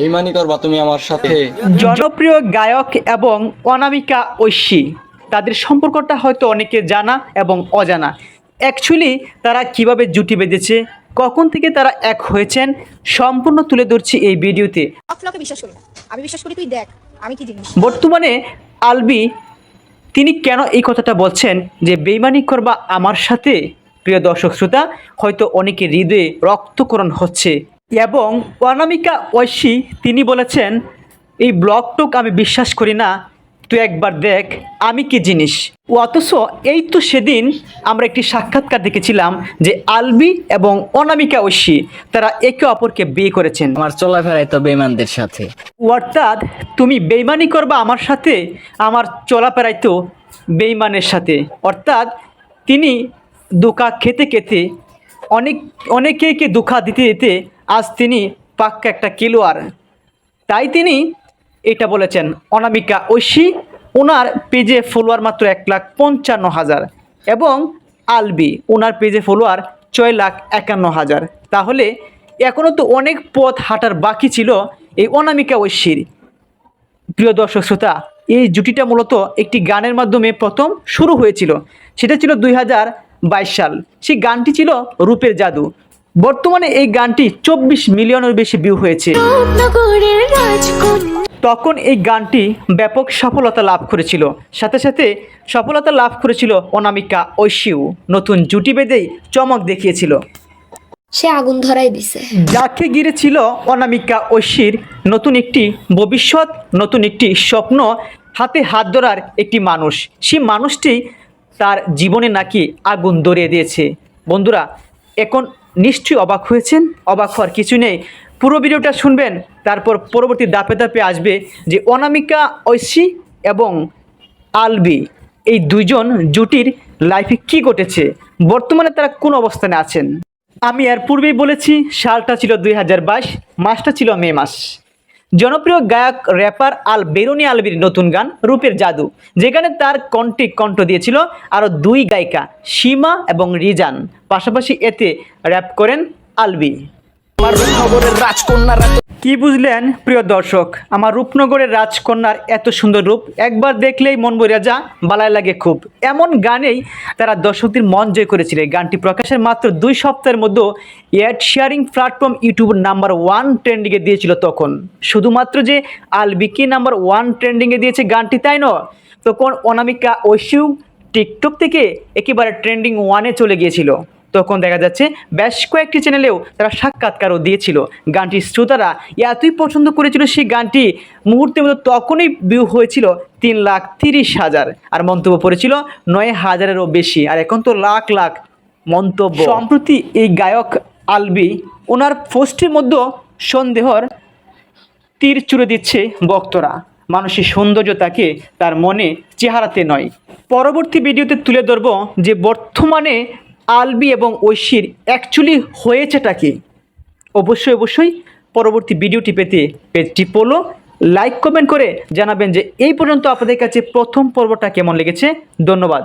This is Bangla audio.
বেইমানি করবা তুমি আমার সাথে জনপ্রিয় গায়ক এবং অনামিকা ঐশী। তাদের সম্পর্কটা হয়তো অনেকে জানা এবং অজানা। অ্যাকচুয়ালি তারা কীভাবে জুটি বেঁধেছে কখন থেকে তারা এক হয়েছেন সম্পূর্ণ তুলে ধরছি এই ভিডিওতে। আপনাকে বিশ্বাস করি আমি বিশ্বাস করি তুই দেখ আমি কি জিনিস। বর্তমানে আলবি তিনি কেন এই কথাটা বলছেন যে বেইমানি করবা আমার সাথে? প্রিয় দর্শক শ্রোতা হয়তো অনেকে হৃদয়ে রক্তকরণ হচ্ছে। এবং অনামিকা ঐশী তিনি বলেছেন এই ব্লগটুক আমি বিশ্বাস করি না তুই একবার দেখ আমি কি জিনিস? অথচ এই তো সেদিন আমরা একটি সাক্ষাৎকার দেখেছিলাম যে আলবি এবং অনামিকা ঐশী তারা একে অপরকে বিয়ে করেছেন। আমার চলাফেরাই তো বেমানদের সাথে। অর্থাৎ তুমি বেইমানি করবা আমার সাথে আমার চলাফেরাই তো বেইমানের সাথে। অর্থাৎ তিনি দুঃখা খেতে খেতে অনেক অনেকেইকে দুঃখা দিতে দিতে আজ তিনি পাক্কা একটা কিলোয়ার তাই তিনি এটা বলেছেন, অনামিকা ঐশী ওনার পেজে ফলোয়ার মাত্র এক লাখ পঞ্চান্ন হাজার এবং আলবি ওনার পেজে ফলোয়ার ছয় লাখ একান্ন হাজার। তাহলে এখনও তো অনেক পথ হাঁটার বাকি ছিল এই অনামিকা ঐশীর। প্রিয় দর্শক শ্রোতা, এই জুটিটা মূলত একটি গানের মাধ্যমে প্রথম শুরু হয়েছিল। সেটা ছিল দুই হাজার বাইশ সাল। সেই গানটি ছিল রূপের জাদু। বর্তমানে এই গানটি চব্বিশ মিলিয়নের বেশি ভিউ হয়েছে। তখন এই গানটি ব্যাপক সফলতা লাভ করেছিল। সাথে সাথে সফলতা লাভ করেছিল অনামিকা ঐশীও নতুন জুটি বেঁধেই চমক দেখিয়েছিল। সে আগুন ধরাই দিছে। যাকে গিরেছিল অনামিকা ঐশীর নতুন একটি ভবিষ্যৎ নতুন একটি স্বপ্ন হাতে হাত ধরার একটি মানুষ। সেই মানুষটি তার জীবনে নাকি আগুন ধরিয়ে দিয়েছে। বন্ধুরা এখন নিশ্চয়ই অবাক হয়েছেন? অবাক হওয়ার কিছু নেই। পুরো ভিডিওটা শুনবেন, তারপর পরবর্তী দাপে দাপে আসবে যে অনামিকা ঐশী এবং আলবি, এই দুইজন জুটির লাইফে কি ঘটেছে? বর্তমানে তারা কোন অবস্থানে আছেন? আমি এর পূর্বেই বলেছি, সালটা ছিল দুই হাজার বাইশ, মাসটা ছিল মে মাস। জনপ্রিয় গায়ক র্যাপার আল বেরুনি আলবির নতুন গান রূপের জাদু, যেখানে তার কণ্ঠে কণ্ঠ দিয়েছিল আরও দুই গায়িকা, সীমা এবং রিজান। পাশাপাশি এতে র্যাপ করেন আলবি। কি বুঝলেন, প্রিয় দর্শক? আমার রূপনগরের রাজকন্যার এত সুন্দর রূপ একবার দেখলেই মন বইরা যা বালায় লাগে খুব। এমন গানেই তারা দর্শকদের মন জয় করেছিল। গানটি প্রকাশের মাত্র দুই সপ্তাহের মধ্যে add sharing platform YouTube number one ট্রেন্ডিংয়ে দিয়েছিল তখন। শুধুমাত্র যে আলবিকি নাম্বার ওয়ান ট্রেন্ডিংয়ে দিয়েছে গানটি তাই নয়, তখন অনামিকা ঐশিউ টিকটক থেকে একেবারে ট্রেন্ডিং ওয়ানে চলে গিয়েছিল। তখন দেখা যাচ্ছে বেশ কয়েকটি চ্যানেলেও তারা সাক্ষাৎকারও দিয়েছিল। গানটির শ্রোতারা, এতই পছন্দ করেছিল সেই গানটি, মুহূর্তের মধ্যে তখনই ভিউ হয়েছিল তিন লাখ তিরিশ হাজার। আর মন্তব্য পড়েছিল, নয় হাজারেরও বেশি। আর এখন তো লাখ লাখ মন্তব্য। সম্প্রতি এই গায়ক আলবি, ওনার পোস্টের মধ্যে সন্দেহর তীর চুড়ে দিচ্ছে ভক্তরা। মানুষের সৌন্দর্য তাকে তার মনে চেহারাতে নয়। পরবর্তী ভিডিওতে তুলে ধরব যে বর্তমানে আলবি এবং ঐশীর অ্যাকচুয়ালি হয়েছেটা কি? অবশ্যই অবশ্যই পরবর্তী ভিডিওটি পেতে পেজটি পোলো লাইক কমেন্ট করে জানাবেন যে এই পর্যন্ত আপনাদের কাছে প্রথম পর্বটা কেমন লেগেছে। ধন্যবাদ।